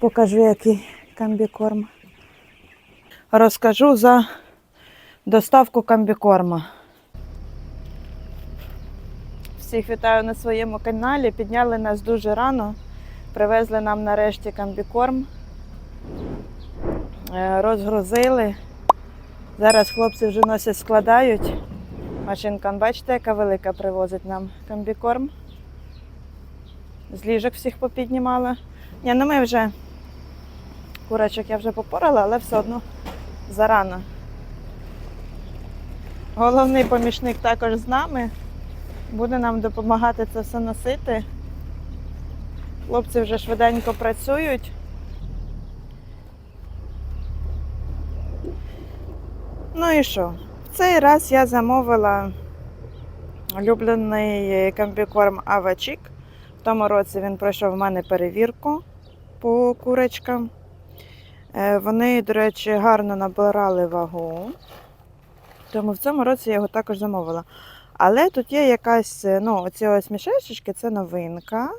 Покажу, який комбікорм. Розкажу за доставку комбікорма. Всіх вітаю на своєму каналі. Підняли нас дуже рано. Привезли нам нарешті комбікорм. Е, Розгрузили. Зараз хлопці вже носять, складають. Машинка, бачите, яка велика привозить нам комбікорм. З ліжок всіх попіднімала. Ні, ну ми вже курочок я вже попорала, але все одно зарано. Головний помічник також з нами. Буде нам допомагати це все носити. Хлопці вже швиденько працюють. Ну і що? В цей раз я замовила улюблений комбікорм Авачік. В тому році він пройшов в мене перевірку по курочкам. Е, Вони, до речі, гарно набирали вагу. Тому в цьому році я його також замовила. Але тут є якась, е, ну, оці ось мішечечки, це новинка.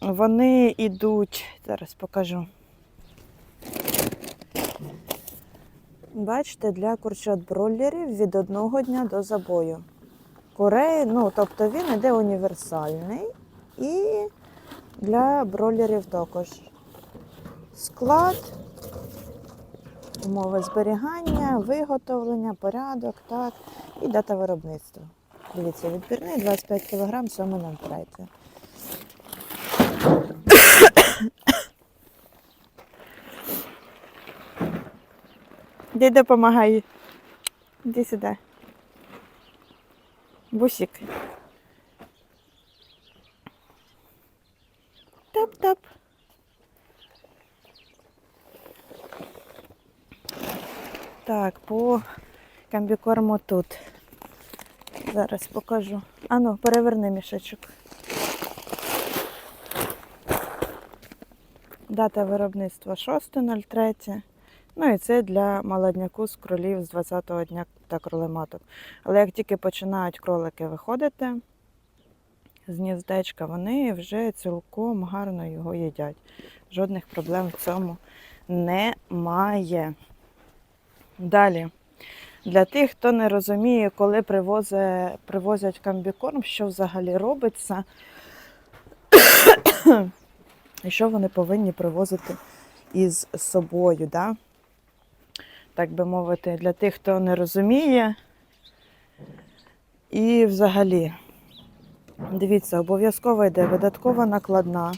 Вони йдуть, зараз покажу. Бачите, для курчат бройлерів від одного дня до забою. Курей, ну, тобто він іде універсальний і для бройлерів також. Склад, умови зберігання, виготовлення, порядок, так, і дата виробництва. Дивіться, відбірний 25 кг 7.03. Де допомагай. Іди сюди. Бусик. Тап-тап. Так, по комбікорму тут. Зараз покажу. Ану, переверни мішечок. Дата виробництва 6.03. Ну і це для молодняку з кролів з 20-го дня та кролематок. Але як тільки починають кролики виходити з гніздечка, вони вже цілком гарно його їдять. Жодних проблем в цьому немає. Далі. Для тих, хто не розуміє, коли привозять, привозять комбікорм, що взагалі робиться, і що вони повинні привозити із собою. Да? Так би мовити, для тих, хто не розуміє. І взагалі, дивіться, обов'язково йде видаткова накладна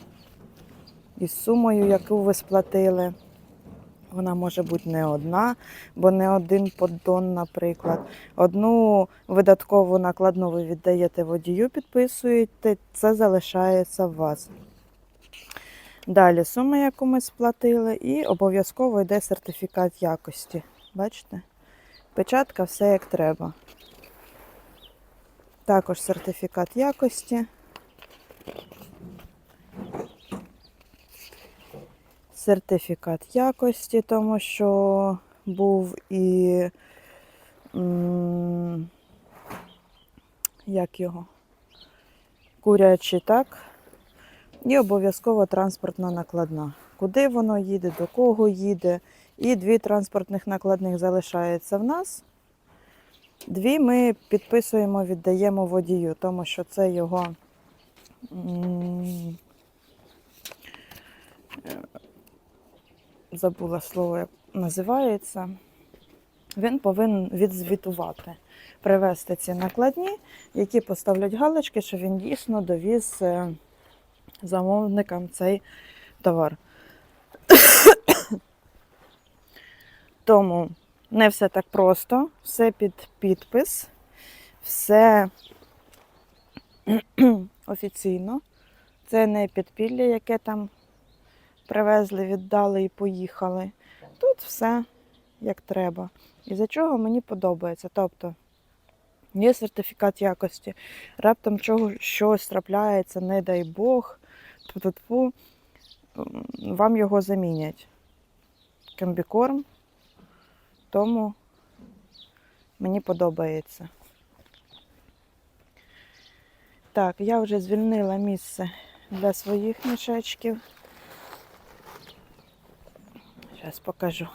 із сумою, яку ви сплатили. Вона може бути не одна, бо не один поддон, наприклад. Одну видаткову накладну ви віддаєте водію, підписуєте, це залишається в вас. Далі сума, яку ми сплатили, і обов'язково йде сертифікат якості. Бачите? Печатка все як треба. Також сертифікат якості. Сертифікат якості, тому що був і як його? Курячий, так? І обов'язково транспортна накладна. Куди воно їде, до кого їде. І дві транспортних накладних залишається в нас. Дві ми підписуємо, віддаємо водію, тому що це його м, е, забула слово, як називається. Він повинен відзвітувати, привезти ці накладні, які поставлять галочки, що він дійсно довіз е, замовникам цей товар. Тому не все так просто, все під підпис, все офіційно. Це не підпілля, яке там привезли, віддали і поїхали. Тут все як треба. І за чого мені подобається. Тобто є сертифікат якості. Раптом чого щось трапляється, не дай Бог, тьфу-тьфу, вам його замінять. Комбікорм, тому мені подобається. Так, я вже звільнила місце для своїх мішечків. Зараз покажу.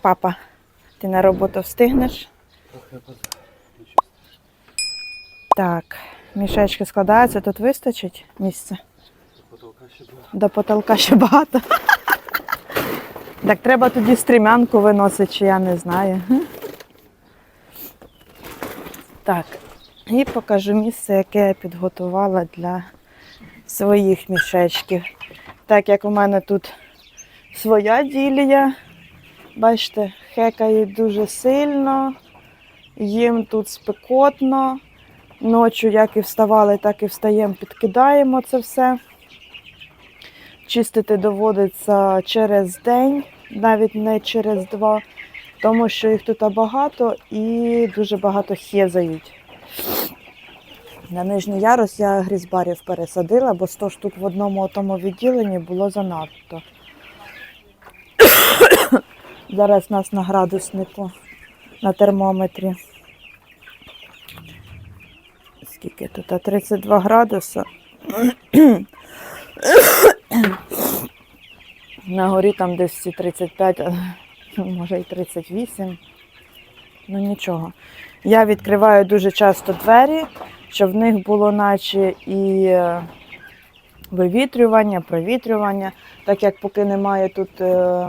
Папа, ти на роботу встигнеш? Так, мішечки складаються, тут вистачить місця. До потолка ще було. До потолка ще багато. Так треба тоді стрімянку виносити, чи я не знаю. Так, і покажу місце, яке я підготувала для своїх мішечків. Так як у мене тут своя ділія, бачите, хекають дуже сильно, їм тут спекотно. Ночі, як і вставали, так і встаємо, підкидаємо це все. Чистити доводиться через день, навіть не через два, тому що їх тут багато і дуже багато хезають. На нижній ярус я грізбарів пересадила, бо 100 штук в одному тому відділенні було занадто. Зараз нас на градуснику на термометрі. Скільки тут? А 32 градуса. На горі там десь 35, а, може і 38. Ну нічого. Я відкриваю дуже часто двері, щоб в них було наче і е, вивітрювання, провітрювання. Так як поки немає тут е,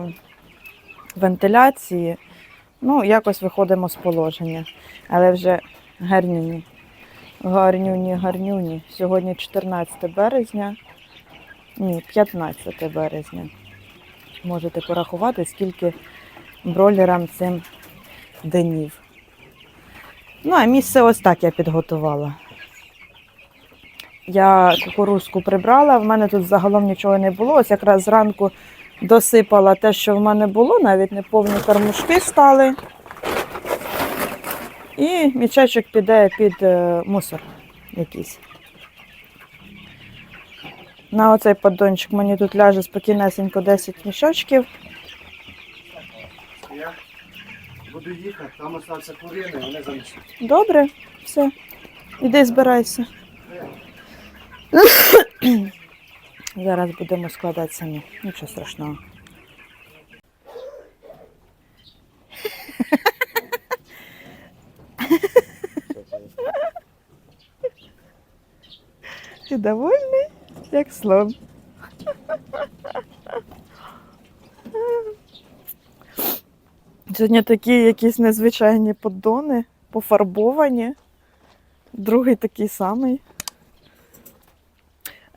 вентиляції, ну, якось виходимо з положення. Але вже гарнюні. Гарнюні, гарнюні. Сьогодні 14 березня. Ні, 15 березня. Можете порахувати, скільки бролерам цим днів. Ну, а місце ось так я підготувала. Я кукурузку прибрала, в мене тут загалом нічого не було. Ось якраз зранку досипала те, що в мене було, навіть не повні кормушки стали. І мічечок піде під е, мусор якийсь. На оцей поддончик мені тут ляже спокійнесенько 10 мішочків. Я буду їхати, там остався курини, вони занесуть. Добре, все. Іди збирайся. Зараз будемо складати самі. Нічого страшного. Ти довольний, як слон. Сьогодні такі якісь незвичайні поддони, пофарбовані. Другий такий самий.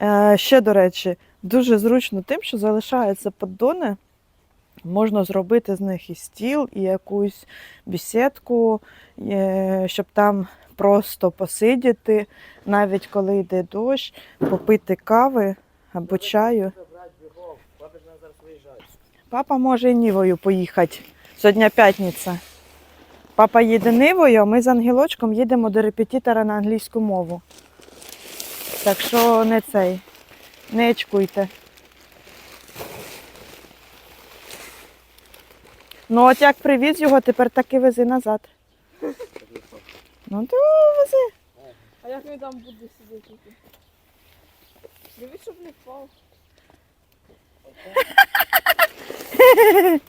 Е, ще, до речі, дуже зручно тим, що залишаються поддони. Можна зробити з них і стіл, і якусь бесідку, е, щоб там просто посидіти, навіть коли йде дощ, попити кави або чаю. Папа може і Нівою поїхати. Сьогодні п'ятниця. Папа їде Нивою, а ми з ангелочком їдемо до репетитора на англійську мову. Так що не цей, не очкуйте. Ну от як привіз його, тепер так і вези назад. Ну то вези. А як він там буде сидіти? Дивись, щоб не впав.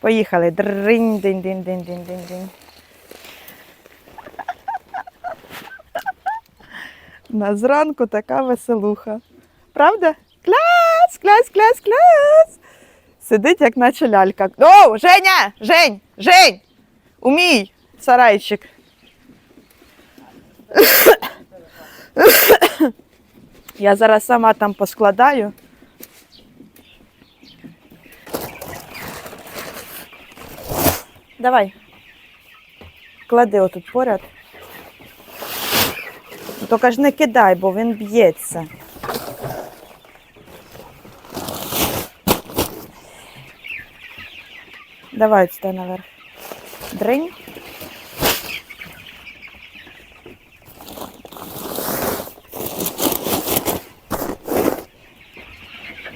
Поїхали. Дринь, динь, динь, динь, динь, динь, динь. На зранку така веселуха. Правда? Кляс, кляс, кляс, кляс. Сидить, як наче лялька. О, Женя! Жень! Жень! Умій! Сарайчик. Я зараз сама там поскладаю. Давай. Клади отут поряд. Тільки ж не кидай, бо він б'ється. Давай сюди наверх. Дринь.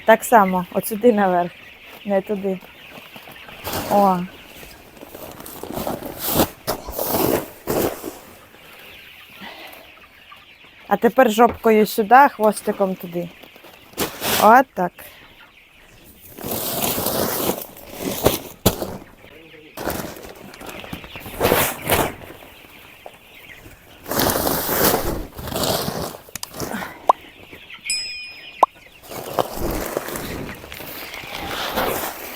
Так само, от сюди наверх, не туди. О. А тепер жопкою сюди, хвостиком туди. От так.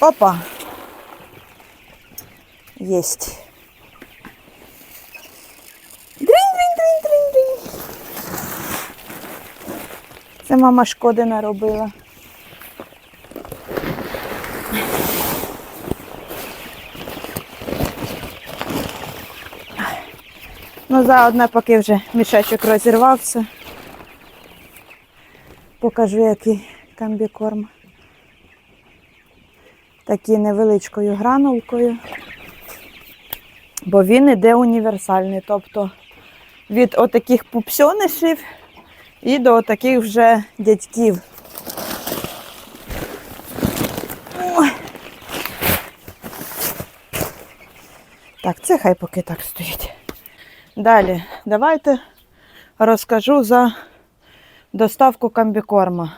Опа. Есть. Це мама шкоди наробила. Ну, заодно, поки вже мішечок розірвався. Покажу, який комбікорм. Такий невеличкою гранулкою. Бо він іде універсальний. Тобто від отаких пупсьонишів і до отаких вже дядьків. Ой. Так, це хай поки так стоїть. Далі, давайте розкажу за доставку комбікорма.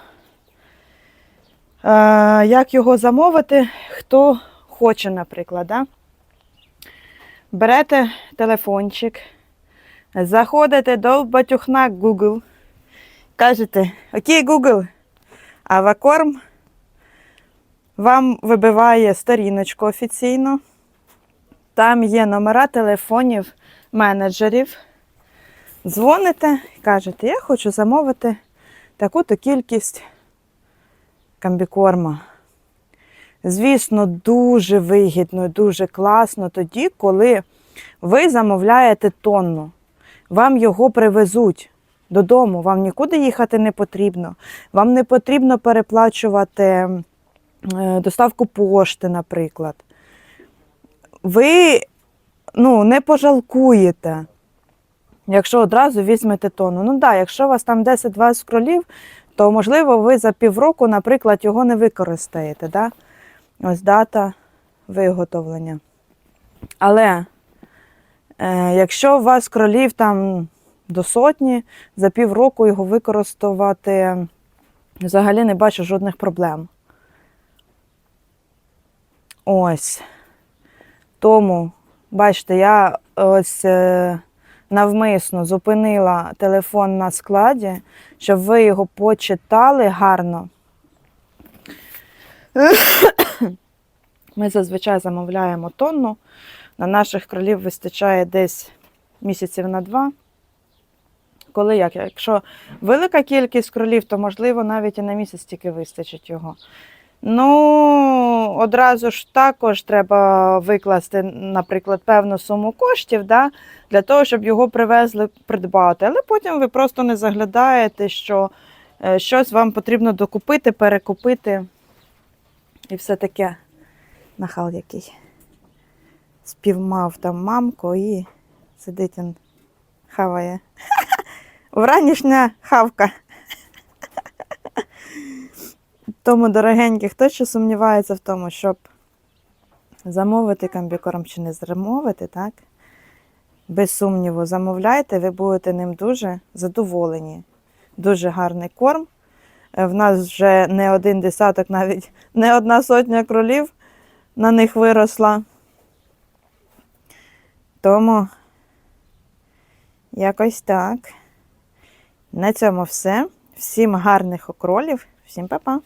Е, як його замовити, хто хоче, наприклад. Да? Берете телефончик, заходите до батюхна Google, кажете, окей, Google, авакорм вам вибиває сторіночку офіційно. Там є номера телефонів менеджерів. Дзвоните і кажете, я хочу замовити таку-то кількість комбікорма. Звісно, дуже вигідно, дуже класно тоді, коли ви замовляєте тонну. Вам його привезуть додому, вам нікуди їхати не потрібно. Вам не потрібно переплачувати е, доставку пошти, наприклад. Ви ну, не пожалкуєте, якщо одразу візьмете тонну. Ну так, да, якщо у вас там 10-20 кролів, то можливо ви за півроку, наприклад, його не використаєте. Да? Ось дата виготовлення. Але е, якщо у вас кролів там до сотні, за півроку його використовувати взагалі не бачу жодних проблем. Ось. Тому, бачите, я ось е, навмисно зупинила телефон на складі, щоб ви його почитали гарно. Ми зазвичай замовляємо тонну. На наших кролів вистачає десь місяців на два. Коли як? Якщо велика кількість кролів, то можливо навіть і на місяць тільки вистачить його. Ну, одразу ж також треба викласти, наприклад, певну суму коштів да, для того, щоб його привезли придбати. Але потім ви просто не заглядаєте, що е, щось вам потрібно докупити, перекупити і все таке. Нахал який. Співмав там мамку і сидить він хаває. Вранішня хавка. Тому, дорогенькі, хто ще сумнівається в тому, щоб замовити комбікорм чи не замовити, так? Без сумніву, замовляйте, ви будете ним дуже задоволені. Дуже гарний корм. Е, В нас вже не один десяток, навіть не одна сотня кролів на них виросла. Тому якось так. На цьому все. Всім гарних окролів, всім па-па!